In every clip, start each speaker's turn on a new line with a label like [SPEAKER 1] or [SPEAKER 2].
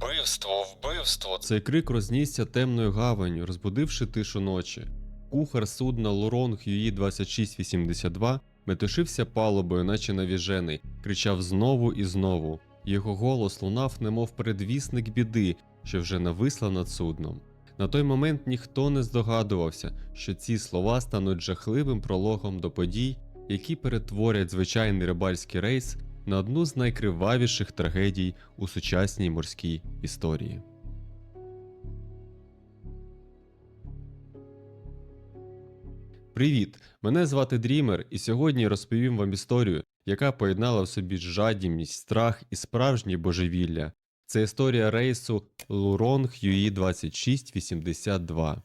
[SPEAKER 1] Вбивство, вбивство.
[SPEAKER 2] Цей крик рознісся темною гаванню, розбудивши тишу ночі. Кухар судна Лурон Х'юї 2682 метушився палубою, наче навіжений, кричав знову і знову. Його голос лунав, немов передвісник біди, що вже нависла над судном. На той момент ніхто не здогадувався, що ці слова стануть жахливим прологом до подій, які перетворять звичайний рибальський рейс на одну з найкривавіших трагедій у сучасній морській історії. Привіт! Мене звати Дрімер, і сьогодні розповім вам історію, яка поєднала в собі жадібність, страх і справжнє божевілля. Це історія рейсу Лурон Х'юї 2682,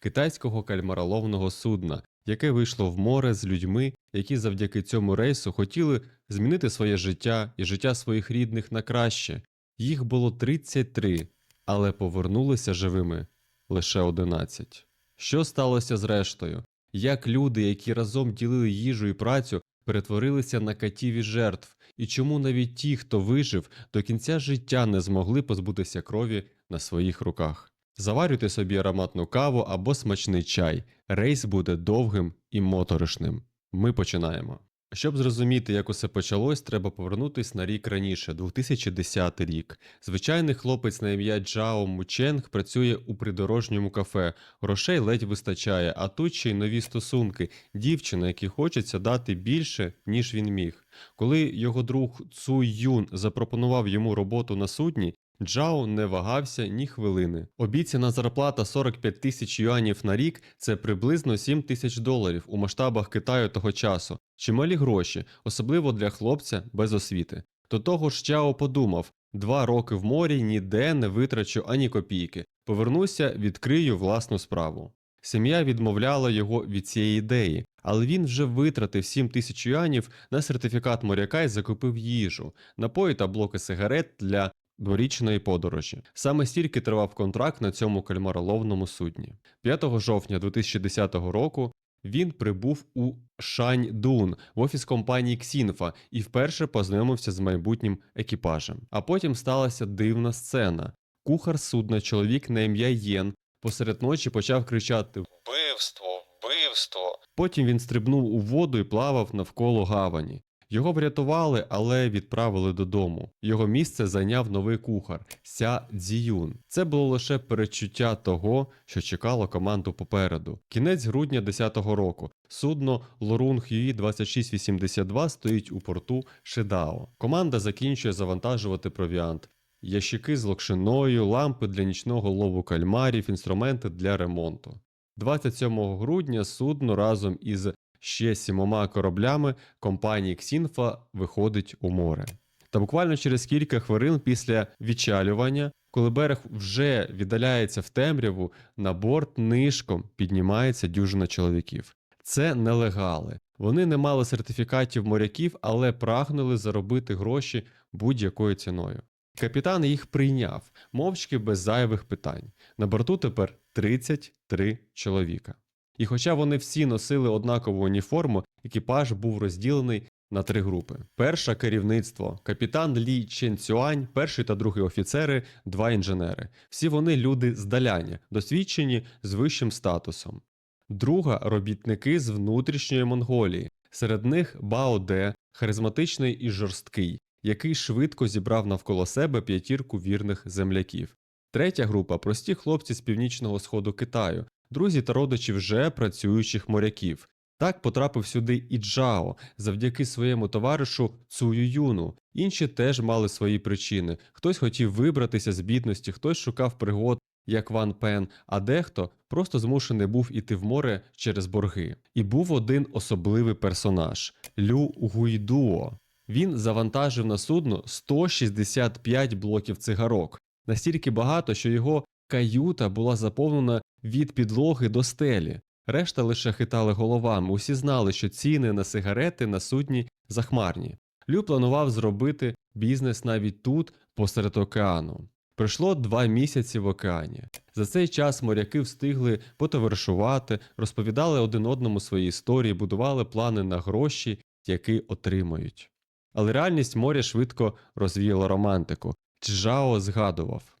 [SPEAKER 2] китайського кальмароловного судна, яке вийшло в море з людьми, які завдяки цьому рейсу хотіли змінити своє життя і життя своїх рідних на краще. Їх було 33, але повернулися живими лише 11. Що сталося з рештою? Як люди, які разом ділили їжу і працю, перетворилися на катів і жертв, і чому навіть ті, хто вижив, до кінця життя не змогли позбутися крові на своїх руках. Заварюйте собі ароматну каву або смачний чай. Рейс буде довгим і моторошним. Ми починаємо. Щоб зрозуміти, як усе почалось, треба повернутись на рік раніше, 2010 рік. Звичайний хлопець на ім'я Джао Мученг працює у придорожньому кафе. Грошей ледь вистачає, а тут ще й нові стосунки. Дівчина, якій хочеться дати більше, ніж він міг. Коли його друг Цу Юн запропонував йому роботу на судні, Джао не вагався ні хвилини. Обіцяна зарплата 45 тисяч юанів на рік це приблизно 7 тисяч доларів у масштабах Китаю того часу. Чималі гроші, особливо для хлопця без освіти. До того ж, Чао подумав: два роки в морі ніде не витрачу ані копійки. Повернуся, відкрию власну справу. Сім'я відмовляла його від цієї ідеї, але він вже витратив 7 тисяч юанів на сертифікат моряка і закупив їжу, напої та блоки сигарет для дворічної подорожі. Саме стільки тривав контракт на цьому кальмароловному судні. 5 жовтня 2010 року він прибув у Шаньдун в офіс компанії Ксінфа і вперше познайомився з майбутнім екіпажем. А потім сталася дивна сцена. Кухар судна, чоловік на ім'я Єн, посеред ночі почав кричати
[SPEAKER 1] Вбивство, вбивство.
[SPEAKER 2] Потім він стрибнув у воду і плавав навколо гавані. Його врятували, але відправили додому. Його місце зайняв новий кухар Ся Цзіюн. Це було лише передчуття того, що чекало команду попереду. Кінець грудня 10-го року. Судно Лорун Х'юї 2682 стоїть у порту Шидао. Команда закінчує завантажувати провіант. Ящики з локшиною, лампи для нічного лову кальмарів, інструменти для ремонту. 27 грудня судно разом із ще сімома кораблями компанії Ксінфа виходить у море. Та буквально через кілька хвилин після відчалювання, коли берег вже віддаляється в темряву, на борт нишком піднімається дюжина чоловіків. Це нелегали. Вони не мали сертифікатів моряків, але прагнули заробити гроші будь-якою ціною. Капітан їх прийняв, мовчки без зайвих питань. На борту тепер 33 чоловіка. І хоча вони всі носили однакову уніформу, екіпаж був розділений на три групи. Перша керівництво, капітан Лі Чен Цюань, перший та другий офіцери, два інженери. Всі вони люди здаляні, досвідчені з вищим статусом. Друга робітники з внутрішньої Монголії. Серед них Бао Де, харизматичний і жорсткий, який швидко зібрав навколо себе п'ятірку вірних земляків. Третя група прості хлопці з північного сходу Китаю, друзі та родичі вже працюючих моряків. Так потрапив сюди і Джао завдяки своєму товаришу Цую Юну. Інші теж мали свої причини. Хтось хотів вибратися з бідності, хтось шукав пригод, як Ван Пен, а дехто просто змушений був іти в море через борги. І був один особливий персонаж Лю Гуйдуо. Він завантажив на судно 165 блоків цигарок, настільки багато, що його каюта була заповнена від підлоги до стелі. Решта лише хитали головами, усі знали, що ціни на сигарети на судні захмарні. Лю планував зробити бізнес навіть тут, посеред океану. Пройшло два місяці в океані. За цей час моряки встигли потоваришувати, розповідали один одному свої історії, будували плани на гроші, які отримають. Але реальність моря швидко розвіяла романтику. Чжао згадував.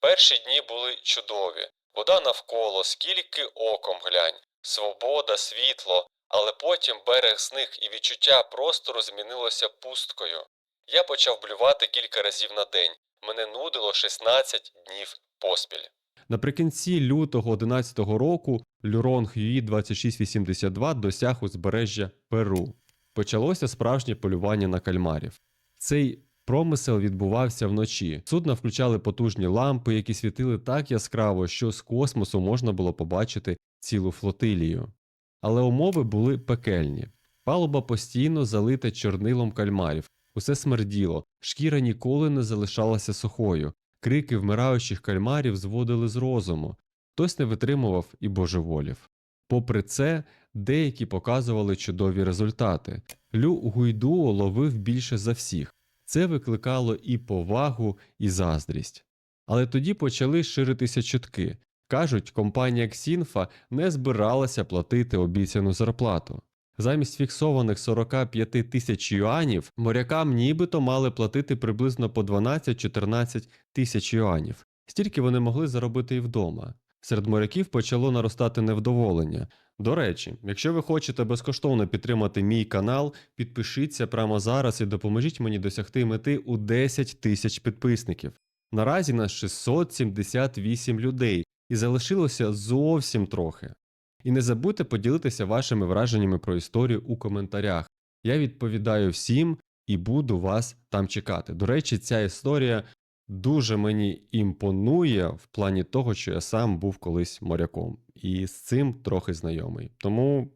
[SPEAKER 1] Перші дні були чудові. Вода навколо, скільки оком глянь, свобода, світло, але потім берег зник і відчуття простору змінилося пусткою. Я почав блювати кілька разів на день. Мене нудило 16 днів поспіль.
[SPEAKER 2] Наприкінці лютого 11-го року Люронг Юї 2682 досяг узбережжя Перу. Почалося справжнє полювання на кальмарів. Цей промисел відбувався вночі. Судна включали потужні лампи, які світили так яскраво, що з космосу можна було побачити цілу флотилію. Але умови були пекельні. Палуба постійно залита чорнилом кальмарів, усе смерділо, шкіра ніколи не залишалася сухою. Крики вмираючих кальмарів зводили з розуму, хтось не витримував і божеволів. Попри це, деякі показували чудові результати. Лю Гуйдуо ловив більше за всіх. Це викликало і повагу, і заздрість. Але тоді почали ширитися чутки. Кажуть, компанія Ксінфа не збиралася платити обіцяну зарплату. Замість фіксованих 45 тисяч юанів морякам нібито мали платити приблизно по 12-14 тисяч юанів. Стільки вони могли заробити і вдома. Серед моряків почало наростати невдоволення. До речі, якщо ви хочете безкоштовно підтримати мій канал, підпишіться прямо зараз і допоможіть мені досягти мети у 10 тисяч підписників. Наразі нас 678 людей, і залишилося зовсім трохи. І не забудьте поділитися вашими враженнями про історію у коментарях. Я відповідаю всім і буду вас там чекати. До речі, ця історія дуже мені імпонує в плані того, що я сам був колись моряком, і з цим трохи знайомий. Тому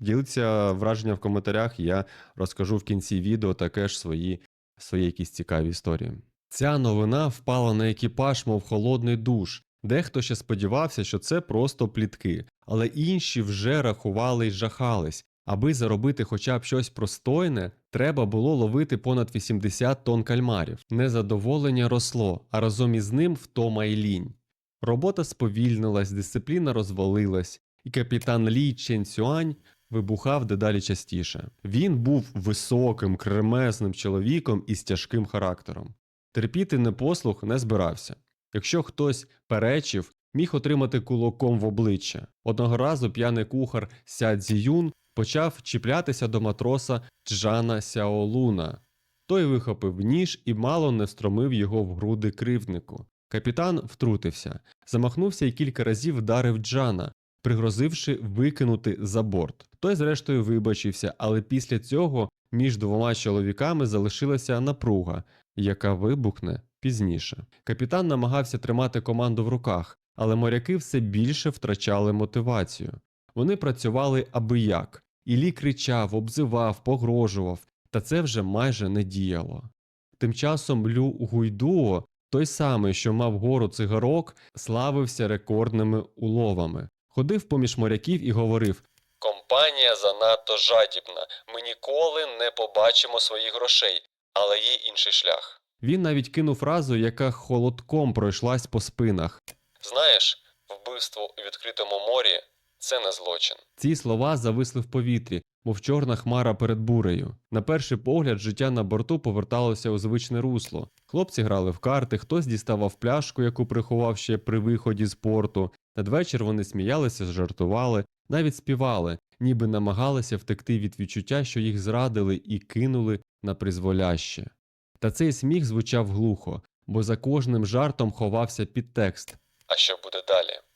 [SPEAKER 2] діліться враження в коментарях, я розкажу в кінці відео також свої, свої якісь цікаві історії. Ця новина впала на екіпаж, мов холодний душ. Дехто ще сподівався, що це просто плітки, але інші вже рахували й жахались. Аби заробити хоча б щось простойне, треба було ловити понад 80 тонн кальмарів. Незадоволення росло, а разом із ним втома й лінь. Робота сповільнилась, дисципліна розвалилась, і капітан Лі Чен Цюань вибухав дедалі частіше. Він був високим, кремезним чоловіком із тяжким характером. Терпіти непослух не збирався. Якщо хтось перечив, міг отримати кулаком в обличчя. Одного разу п'яний кухар Ся Цзіюн почав чіплятися до матроса Джана Сяолуна. Той вихопив ніж і мало не встромив його в груди кривднику. Капітан втрутився, замахнувся і кілька разів вдарив Джана, пригрозивши викинути за борт. Той, зрештою, вибачився, але після цього між двома чоловіками залишилася напруга, яка вибухне пізніше. Капітан намагався тримати команду в руках, але моряки все більше втрачали мотивацію. Вони працювали аби як. Ілі кричав, обзивав, погрожував, та це вже майже не діяло. Тим часом Лю Гуйдуо, той самий, що мав гору цигарок, славився рекордними уловами. Ходив поміж моряків і говорив:
[SPEAKER 1] Компанія занадто жадібна. Ми ніколи не побачимо своїх грошей, але є інший шлях.
[SPEAKER 2] він навіть кинув фразу, яка холодком пройшлась по спинах.
[SPEAKER 1] Знаєш, вбивство у відкритому морі це не злочин.
[SPEAKER 2] Ці слова зависли в повітрі, мов чорна хмара перед бурею. На перший погляд, життя на борту поверталося у звичне русло. Хлопці грали в карти, хтось діставав пляшку, яку приховав ще при виході з порту. Надвечір вони сміялися, жартували, навіть співали, ніби намагалися втекти від відчуття, що їх зрадили і кинули на призволяще. Та цей сміх звучав глухо, бо за кожним жартом ховався підтекст.
[SPEAKER 1] А що буде далі?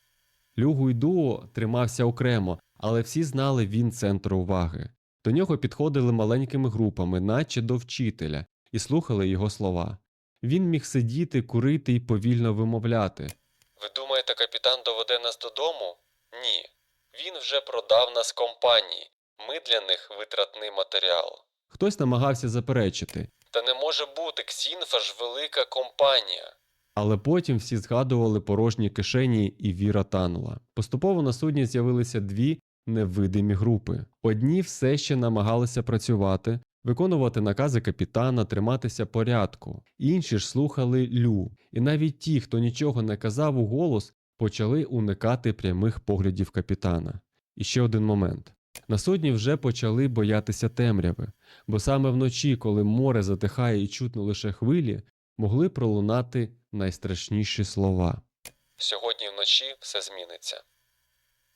[SPEAKER 2] Лю Гуйдуо тримався окремо, але всі знали він центр уваги. До нього підходили маленькими групами, наче до вчителя, і слухали його слова. Він міг сидіти, курити і повільно вимовляти.
[SPEAKER 1] Ви думаєте, капітан доведе нас додому? Ні. Він вже продав нас компанії. Ми для них витратний матеріал.
[SPEAKER 2] Хтось намагався заперечити,
[SPEAKER 1] Та не може бути, Ксінфа ж велика компанія.
[SPEAKER 2] Але потім всі згадували порожні кишені і віра танула. Поступово на судні з'явилися дві невидимі групи. Одні все ще намагалися працювати, виконувати накази капітана, триматися порядку. Інші ж слухали Лю, і навіть ті, хто нічого не казав у голос, почали уникати прямих поглядів капітана. І ще один момент. На судні вже почали боятися темряви, бо саме вночі, коли море затихає і чутно лише хвилі, могли пролунати найстрашніші слова.
[SPEAKER 1] Сьогодні вночі все зміниться.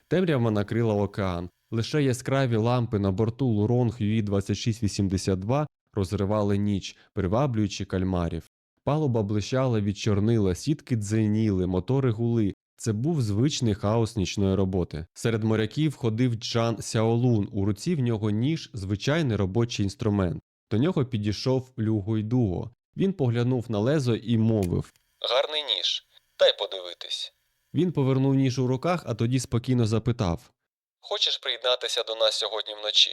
[SPEAKER 2] Темрява накрила океан. Лише яскраві лампи на борту Луронг Юї 2682 розривали ніч, приваблюючи кальмарів. Палуба блищала від чорнила, сітки дзеніли, мотори гули. Це був звичний хаос нічної роботи. Серед моряків ходив Джан Сяолун. У руці в нього ніж, звичайний робочий інструмент. До нього підійшов Лю Гойдуго. Він поглянув на лезо і мовив.
[SPEAKER 1] Гарний ніж. Дай подивитись.
[SPEAKER 2] Він повернув ніж у руках, а тоді спокійно запитав.
[SPEAKER 1] Хочеш приєднатися до нас сьогодні вночі?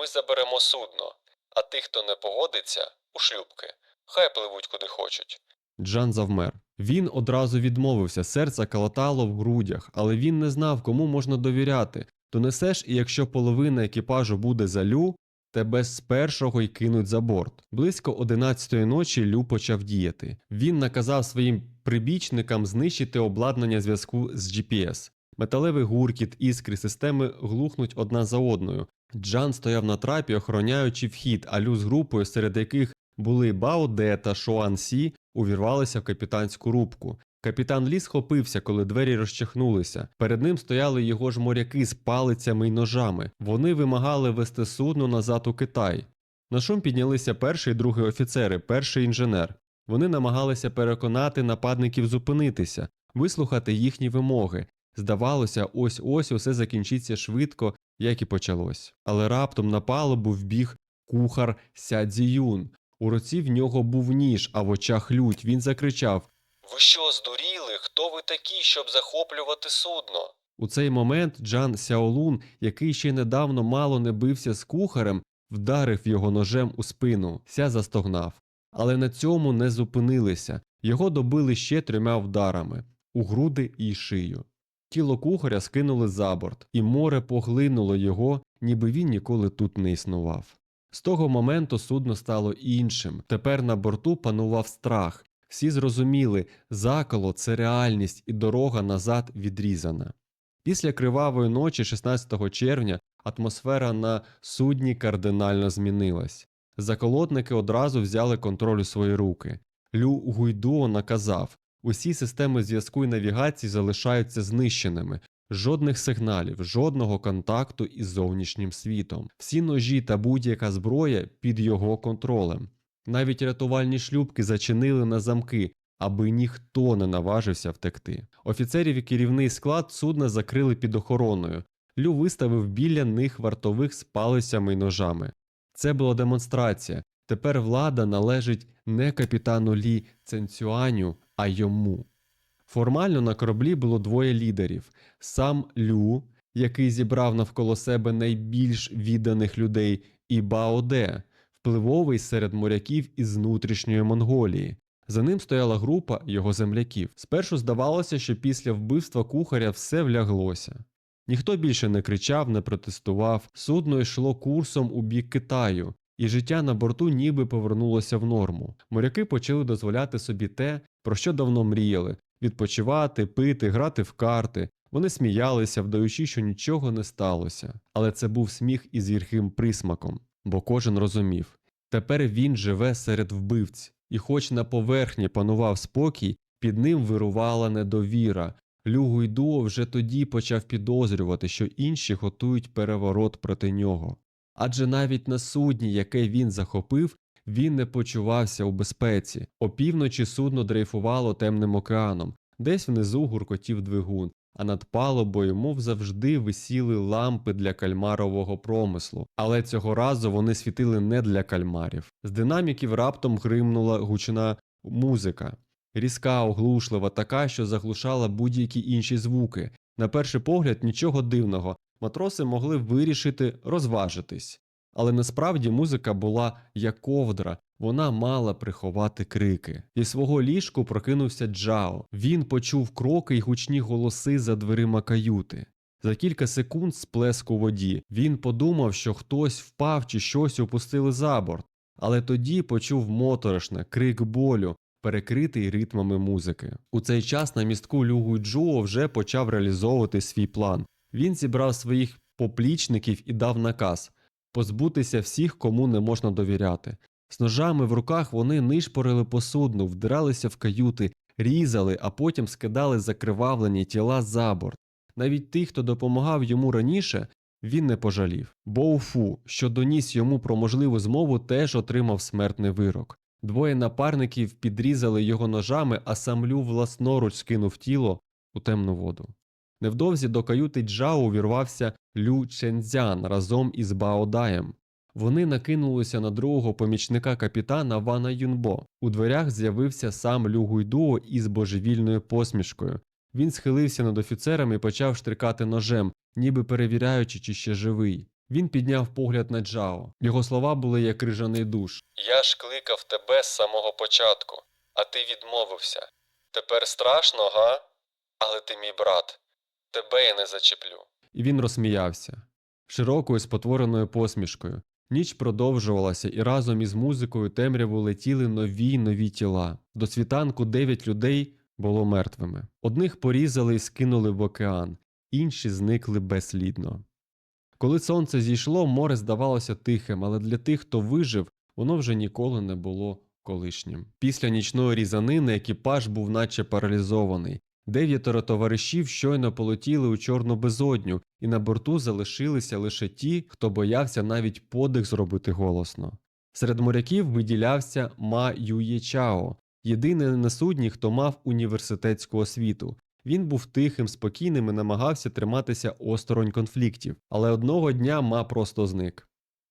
[SPEAKER 1] Ми заберемо судно, а тих, хто не погодиться, у шлюбки. Хай пливуть куди хочуть.
[SPEAKER 2] Джан завмер. Він одразу відмовився, серце калатало в грудях, але він не знав, кому можна довіряти. То несеш, і якщо половина екіпажу буде за Лю, тебе з першого й кинуть за борт. Близько одинадцятої ночі Лю почав діяти. Він наказав своїм прибічникам знищити обладнання зв'язку з GPS. Металевий гуркіт, іскри, системи глухнуть одна за одною. Джан стояв на трапі, охороняючи вхід, а Лю з групою, серед яких були Бао Де та Шоан Сі, увірвалися в капітанську рубку. Капітан Лі схопився, коли двері розчахнулися. Перед ним стояли його ж моряки з палицями й ножами. Вони вимагали вести судно назад у Китай. На шум піднялися перший і другий офіцери, перший інженер. Вони намагалися переконати нападників зупинитися, вислухати їхні вимоги. Здавалося, ось ось усе закінчиться швидко, як і почалось. Але раптом на палубу вбіг кухар Ся Цзіюн. У руці в нього був ніж, а в очах лють. Він закричав:
[SPEAKER 1] Ви що, здуріли? Хто ви такі, щоб захоплювати судно?
[SPEAKER 2] У цей момент Джан Сяолун, який ще недавно мало не бився з кухарем, вдарив його ножем у спину. Ся застогнав. Але на цьому не зупинилися. Його добили ще трьома вдарами у груди і шию. Тіло кухаря скинули за борт, і море поглинуло його, ніби він ніколи тут не існував. З того моменту судно стало іншим. Тепер на борту панував страх. Всі зрозуміли, заколо це реальність і дорога назад відрізана. Після кривавої ночі 16 червня атмосфера на судні кардинально змінилась. Заколотники одразу взяли контроль у свої руки. Лю Гуйдуо наказав усі системи зв'язку і навігації залишаються знищеними, жодних сигналів, жодного контакту із зовнішнім світом. Всі ножі та будь-яка зброя під його контролем. Навіть рятувальні шлюбки зачинили на замки, аби ніхто не наважився втекти. Офіцерів і керівний склад судна закрили під охороною. Лю виставив біля них вартових з палицями й ножами. Це була демонстрація. Тепер влада належить не капітану Лі Ценцюаню, а йому. Формально на кораблі було двоє лідерів: сам Лю, який зібрав навколо себе найбільш відданих людей, і Бао Де, впливовий серед моряків із внутрішньої Монголії. За ним стояла група його земляків. Спершу здавалося, що після вбивства кухаря все вляглося. Ніхто більше не кричав, не протестував, судно йшло курсом у бік Китаю, і життя на борту ніби повернулося в норму. Моряки почали дозволяти собі те, про що давно мріяли відпочивати, пити, грати в карти. Вони сміялися, вдаючи, що нічого не сталося. Але це був сміх із гірким присмаком, бо кожен розумів тепер він живе серед вбивць, і, хоч на поверхні панував спокій, під ним вирувала недовіра. Лю Гуйдуо вже тоді почав підозрювати, що інші готують переворот проти нього. Адже навіть на судні, яке він захопив, він не почувався у безпеці. Опівночі судно дрейфувало темним океаном, десь внизу гуркотів двигун, а над палубою, мов завжди, висіли лампи для кальмарового промислу. Але цього разу вони світили не для кальмарів. З динаміків раптом гримнула гучна музика. Різка, оглушлива, така, що заглушала будь-які інші звуки. На перший погляд нічого дивного, матроси могли вирішити розважитись. Але насправді музика була як ковдра, вона мала приховати крики. Зі свого ліжку прокинувся Джао. Він почув кроки й гучні голоси за дверима каюти. За кілька секунд сплеск у воді. Він подумав, що хтось впав чи щось упустили за борт, але тоді почув моторошне крик болю, перекритий ритмами музики. У цей час на містку Люгу Джуо вже почав реалізовувати свій план. Він зібрав своїх поплічників і дав наказ позбутися всіх, кому не можна довіряти. З ножами в руках вони нишпорили по судну, вдиралися в каюти, різали, а потім скидали закривавлені тіла за борт. Навіть тих, хто допомагав йому раніше, він не пожалів. Боуфу, що доніс йому про можливу змову, теж отримав смертний вирок. Двоє напарників підрізали його ножами, а сам Лю власноруч скинув тіло у темну воду. Невдовзі до каюти Джао увірвався Лю Ченцзян разом із Баодаєм. Вони накинулися на другого помічника капітана Вана Юнбо. У дверях з'явився сам Лю Гуйдуо із божевільною посмішкою. Він схилився над офіцером і почав штрикати ножем, ніби перевіряючи, чи ще живий. Він підняв погляд на Джао. Його слова були як крижаний душ.
[SPEAKER 1] Я ж кликав тебе з самого початку, а ти відмовився. Тепер страшно, га? Але ти мій брат. Тебе я не зачеплю.
[SPEAKER 2] І він розсміявся широкою спотвореною посмішкою. Ніч продовжувалася, і разом із музикою темряву летіли нові й нові тіла. До світанку дев'ять людей було мертвими. Одних порізали і скинули в океан, інші зникли безслідно. Коли сонце зійшло, море здавалося тихим, але для тих, хто вижив, воно вже ніколи не було колишнім. Після нічної різанини екіпаж був наче паралізований. Дев'ятеро товаришів щойно полетіли у чорну безодню, і на борту залишилися лише ті, хто боявся навіть подих зробити голосно. Серед моряків виділявся Ма Юєчао, єдиний на судні, хто мав університетську освіту. Він був тихим, спокійним і намагався триматися осторонь конфліктів, але одного дня Ма просто зник.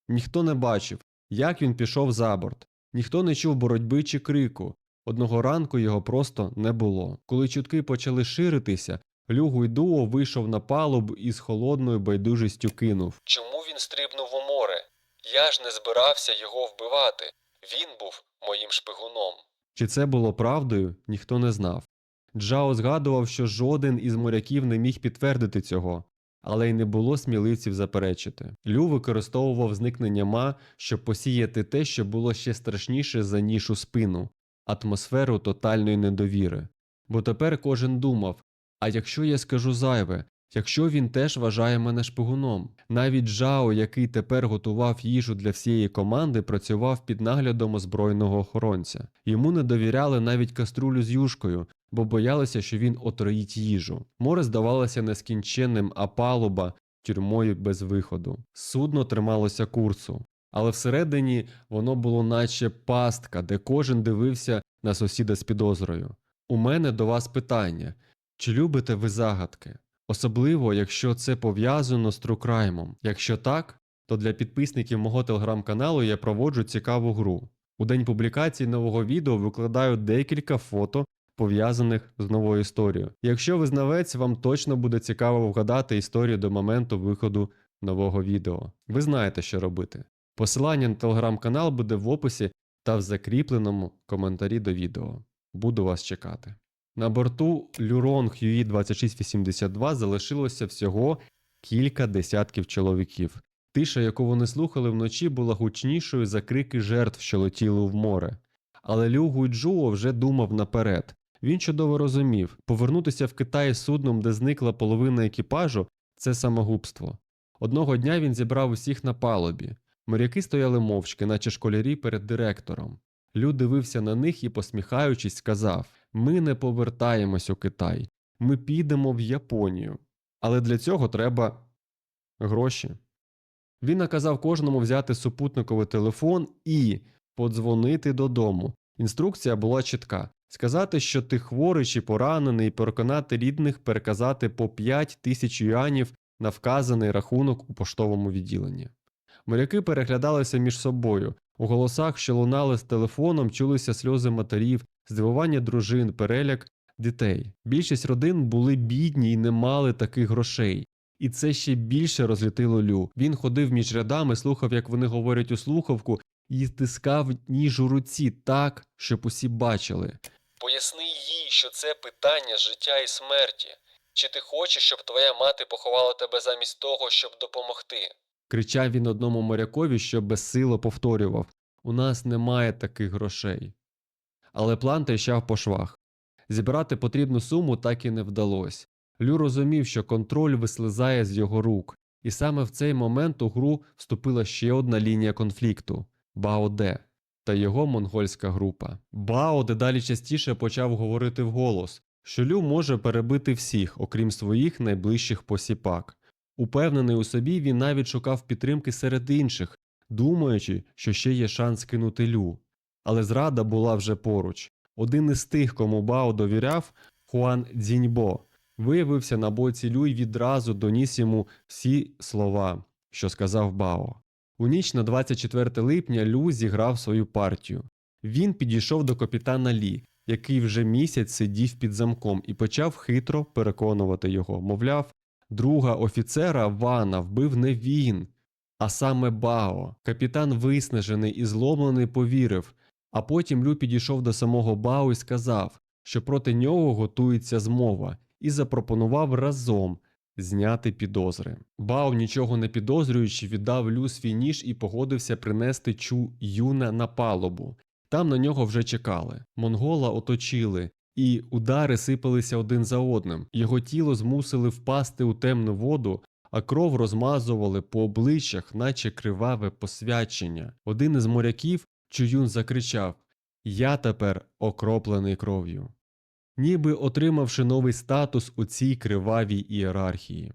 [SPEAKER 2] Ніхто не бачив, як він пішов за борт, ніхто не чув боротьби чи крику. Одного ранку його просто не було. Коли чутки почали ширитися, Лю Гуйдуо вийшов на палубу і з холодною байдужістю кинув.
[SPEAKER 1] Чому він стрибнув у море? Я ж не збирався його вбивати. Він був моїм шпигуном.
[SPEAKER 2] Чи це було правдою, ніхто не знав. Джао згадував, що жоден із моряків не міг підтвердити цього, але й не було сміливців заперечити. Лю використовував зникнення ма, щоб посіяти те, що було ще страшніше за ніж у спину атмосферу тотальної недовіри. Бо тепер кожен думав: а якщо я скажу зайве, якщо він теж вважає мене шпигуном? Навіть Джао, який тепер готував їжу для всієї команди, працював під наглядом озброєного охоронця. Йому не довіряли навіть каструлю з юшкою, бо боялися, що він отруїть їжу. Море здавалося нескінченним, а палуба тюрмою без виходу. Судно трималося курсу. Але всередині воно було наче пастка, де кожен дивився на сусіда з підозрою. У мене до вас питання: чи любите ви загадки? Особливо, якщо це пов'язано з Трукраймом. Якщо так, то для підписників мого телеграм-каналу я проводжу цікаву гру. У день публікації нового відео викладаю декілька фото, пов'язаних з новою історією. Якщо ви знавець, вам точно буде цікаво вгадати історію до моменту виходу нового відео. Ви знаєте, що робити. Посилання на телеграм-канал буде в описі та в закріпленому коментарі до відео. Буду вас чекати. На борту Люрон Хюї 2682 залишилося всього кілька десятків чоловіків. Тиша, яку вони слухали вночі, була гучнішою за крики жертв, що летіли в море. Але Лю Гуйджуо вже думав наперед. Він чудово розумів, повернутися в Китай судном, де зникла половина екіпажу, це самогубство. Одного дня він зібрав усіх на палубі. Моряки стояли мовчки, наче школярі перед директором. Лю дивився на них і, посміхаючись, сказав: Ми не повертаємось у Китай, ми підемо в Японію. Але для цього треба гроші. Він наказав кожному взяти супутниковий телефон і подзвонити додому. Інструкція була чітка: сказати, що ти хворий чи поранений, переконати рідних переказати по 5 тисяч юанів на вказаний рахунок у поштовому відділенні. Моряки переглядалися між собою. У голосах, що лунали з телефоном, чулися сльози матерів, здивування дружин, переляк дітей. Більшість родин були бідні і не мали таких грошей. І це ще більше розлютило Лю. Він ходив між рядами, слухав, як вони говорять у слухавку, і стискав ніж у руці так, щоб усі бачили.
[SPEAKER 1] Поясни їй, що це питання життя і смерті. Чи ти хочеш, щоб твоя мати поховала тебе замість того, щоб допомогти?
[SPEAKER 2] Кричав він одному морякові, що безсило повторював У нас немає таких грошей. Але план тріщав по швах. Зібрати потрібну суму так і не вдалося. Лю розумів, що контроль вислизає з його рук, і саме в цей момент у гру вступила ще одна лінія конфлікту Баоде. та його монгольська група. Бао дедалі частіше почав говорити вголос, що Лю може перебити всіх, окрім своїх найближчих посіпак. Упевнений у собі, він навіть шукав підтримки серед інших, думаючи, що ще є шанс кинути Лю. Але зрада була вже поруч. Один із тих, кому Бао довіряв, Хуан Дзіньбо, виявився на боці Лю і відразу доніс йому всі слова, що сказав Бао. У ніч на 24 липня Лю зіграв свою партію. Він підійшов до капітана Лі, який вже місяць сидів під замком, і почав хитро переконувати його. Мовляв, друга офіцера Вана вбив не він, а саме Бао. Капітан виснажений і зломлений повірив, а потім Лю підійшов до самого Бао і сказав, що проти нього готується змова, і запропонував разом зняти підозри. Бао, нічого не підозрюючи, віддав Лю свій ніж і погодився принести Чу Юна на палубу. Там на нього вже чекали. Монгола оточили, і удари сипалися один за одним. Його тіло змусили впасти у темну воду, а кров розмазували по обличчях, наче криваве посвячення. Один із моряків Чуюн закричав Я тепер окроплений кров'ю. Ніби отримавши новий статус у цій кривавій ієрархії.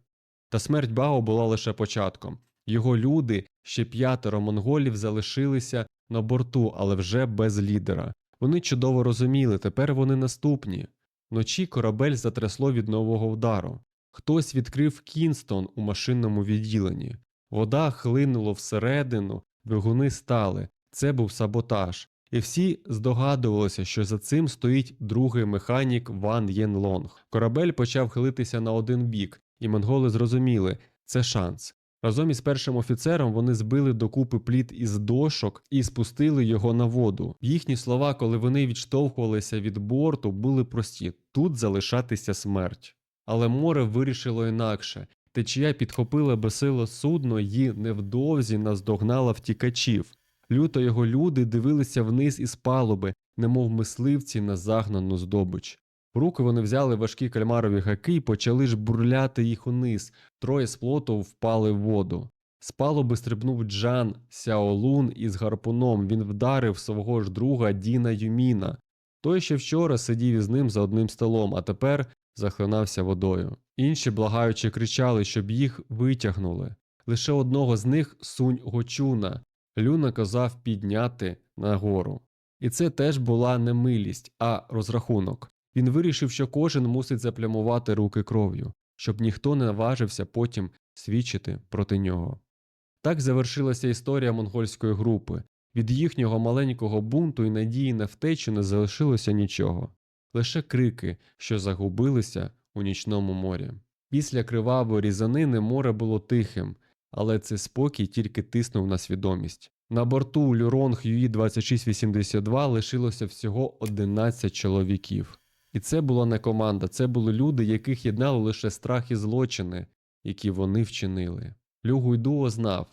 [SPEAKER 2] Та смерть Бао була лише початком. Його люди, ще п'ятеро монголів, залишилися на борту, але вже без лідера. Вони чудово розуміли, тепер вони наступні. Вночі корабель затрясло від нового вдару. Хтось відкрив Кінстон у машинному відділенні. Вода хлинула всередину, двигуни стали. Це був саботаж. І всі здогадувалися, що за цим стоїть другий механік Ван Єнлонг. Корабель почав хилитися на один бік, і монголи зрозуміли це шанс. Разом із першим офіцером вони збили докупи пліт із дошок і спустили його на воду. Їхні слова, коли вони відштовхувалися від борту, були прості тут залишатися смерть. Але море вирішило інакше. Течія підхопила безсило судно і невдовзі наздогнала втікачів. Люто його люди дивилися вниз із палуби, немов мисливці на загнану здобич. В руки вони взяли важкі кальмарові гаки і почали ж бурляти їх униз. Троє з плоту впали в воду. З палуби стрибнув Джан Сяолун із гарпуном. Він вдарив свого ж друга Діна Юміна. Той ще вчора сидів із ним за одним столом, а тепер захлинався водою. Інші благаючи кричали, щоб їх витягнули. Лише одного з них сунь Гочуна. Лю наказав підняти нагору. І це теж була не милість, а розрахунок. Він вирішив, що кожен мусить заплямувати руки кров'ю, щоб ніхто не наважився потім свідчити проти нього. Так завершилася історія монгольської групи. Від їхнього маленького бунту і надії на втечу не залишилося нічого, лише крики, що загубилися у нічному морі. Після кривавої різанини море було тихим, але цей спокій тільки тиснув на свідомість. На борту Люронг Юї 2682 лишилося всього 11 чоловіків. І це була не команда, це були люди, яких єднали лише страх і злочини, які вони вчинили. Лю Гуйдуо знав,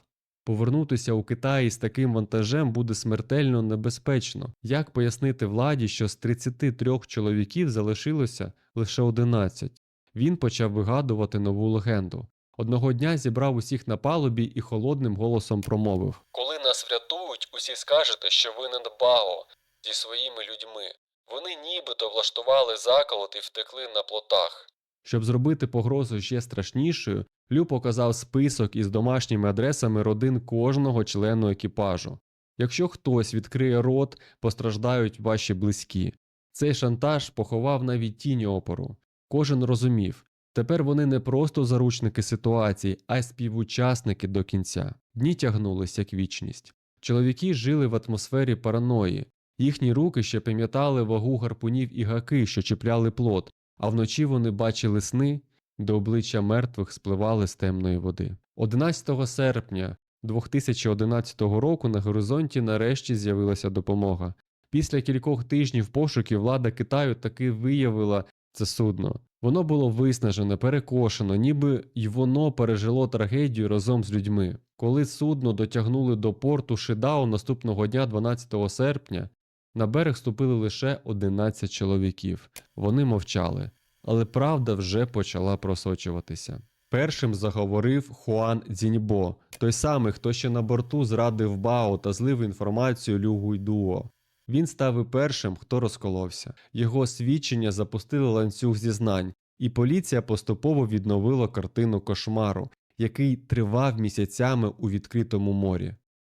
[SPEAKER 2] повернутися у Китай з таким вантажем буде смертельно небезпечно. Як пояснити владі, що з 33 чоловіків залишилося лише 11? Він почав вигадувати нову легенду. Одного дня зібрав усіх на палубі і холодним голосом промовив
[SPEAKER 1] Коли нас врятують, усі скажете, що винен Бао зі своїми людьми. Вони нібито влаштували заколот і втекли на плотах.
[SPEAKER 2] Щоб зробити погрозу ще страшнішою, Лю показав список із домашніми адресами родин кожного члену екіпажу. Якщо хтось відкриє рот, постраждають ваші близькі. Цей шантаж поховав навіть тінь опору. Кожен розумів, тепер вони не просто заручники ситуації, а й співучасники до кінця. Дні тягнулись як вічність. Чоловіки жили в атмосфері параної. Їхні руки ще пам'ятали вагу гарпунів і гаки, що чіпляли плот, а вночі вони бачили сни, де обличчя мертвих спливали з темної води. 11 серпня 2011 року на горизонті нарешті з'явилася допомога. Після кількох тижнів пошуків влада Китаю таки виявила це судно. Воно було виснажене, перекошено, ніби й воно пережило трагедію разом з людьми. Коли судно дотягнули до порту Шидао наступного дня, 12 серпня, на берег ступили лише 11 чоловіків. Вони мовчали, але правда вже почала просочуватися. Першим заговорив Хуан Дзіньбо, той самий, хто ще на борту зрадив Бао та злив інформацію Лю Гуйдуо. Він став і першим, хто розколовся. Його свідчення запустили ланцюг зізнань, і поліція поступово відновила картину кошмару, який тривав місяцями у відкритому морі.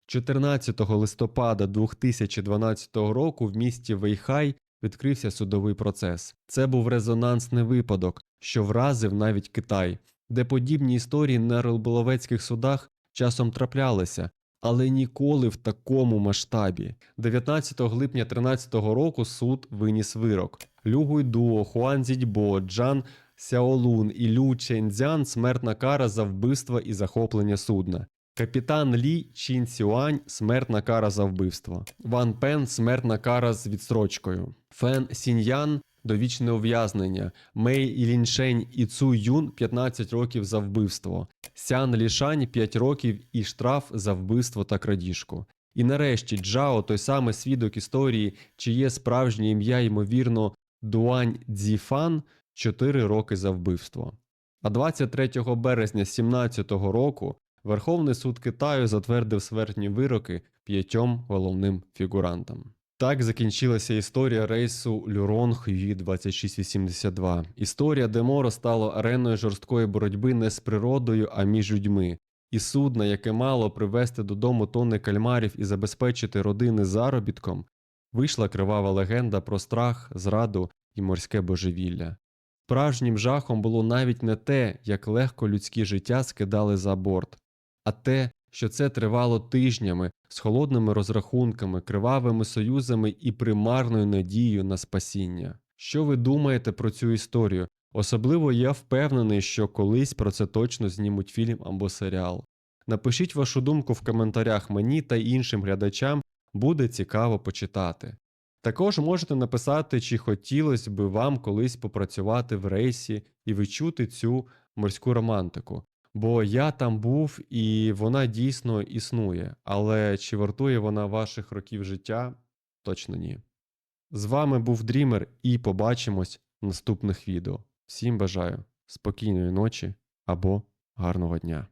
[SPEAKER 2] 14 листопада 2012 року в місті Вейхай відкрився судовий процес. Це був резонансний випадок, що вразив навіть Китай, де подібні історії на риболовецьких судах часом траплялися, але ніколи в такому масштабі. 19 липня 2013 року суд виніс вирок. Лю Гуйдуо, Хуан Зідьбо, Джан Сяолун і Лю Ченцзян смертна кара за вбивство і захоплення судна. Капітан Лі Чін Сюань смертна кара за вбивство. Ван Пен смертна кара з відстрочкою. Фен Сіньян довічне ув'язнення. Мей Іліншень і Цу Юн 15 років за вбивство. Сян Лішань 5 років і штраф за вбивство та крадіжку. І нарешті Джао, той самий свідок історії, чиє справжнє ім'я, ймовірно, Дуань Цзіфан, 4 роки за вбивство. А 23 березня 2017 року Верховний суд Китаю затвердив смертні вироки п'ятьом головним фігурантам. Так закінчилася історія рейсу Люронг Ю 2682. Історія, де море стало ареною жорсткої боротьби не з природою, а між людьми. І судно, яке мало привезти додому тонни кальмарів і забезпечити родини заробітком, вийшла кривава легенда про страх, зраду і морське божевілля. Справжнім жахом було навіть не те, як легко людські життя скидали за борт, а те, що це тривало тижнями з холодними розрахунками, кривавими союзами і примарною надією на спасіння. Що ви думаєте про цю історію? Особливо я впевнений, що колись про це точно знімуть фільм або серіал. Напишіть вашу думку в коментарях мені та іншим глядачам буде цікаво почитати. Також можете написати, чи хотілося би вам колись попрацювати в рейсі і відчути цю морську романтику. Бо я там був і вона дійсно існує, але чи вартує вона ваших років життя? Точно ні. З вами був Дрімер і побачимось в наступних відео. Всім бажаю спокійної ночі або гарного дня.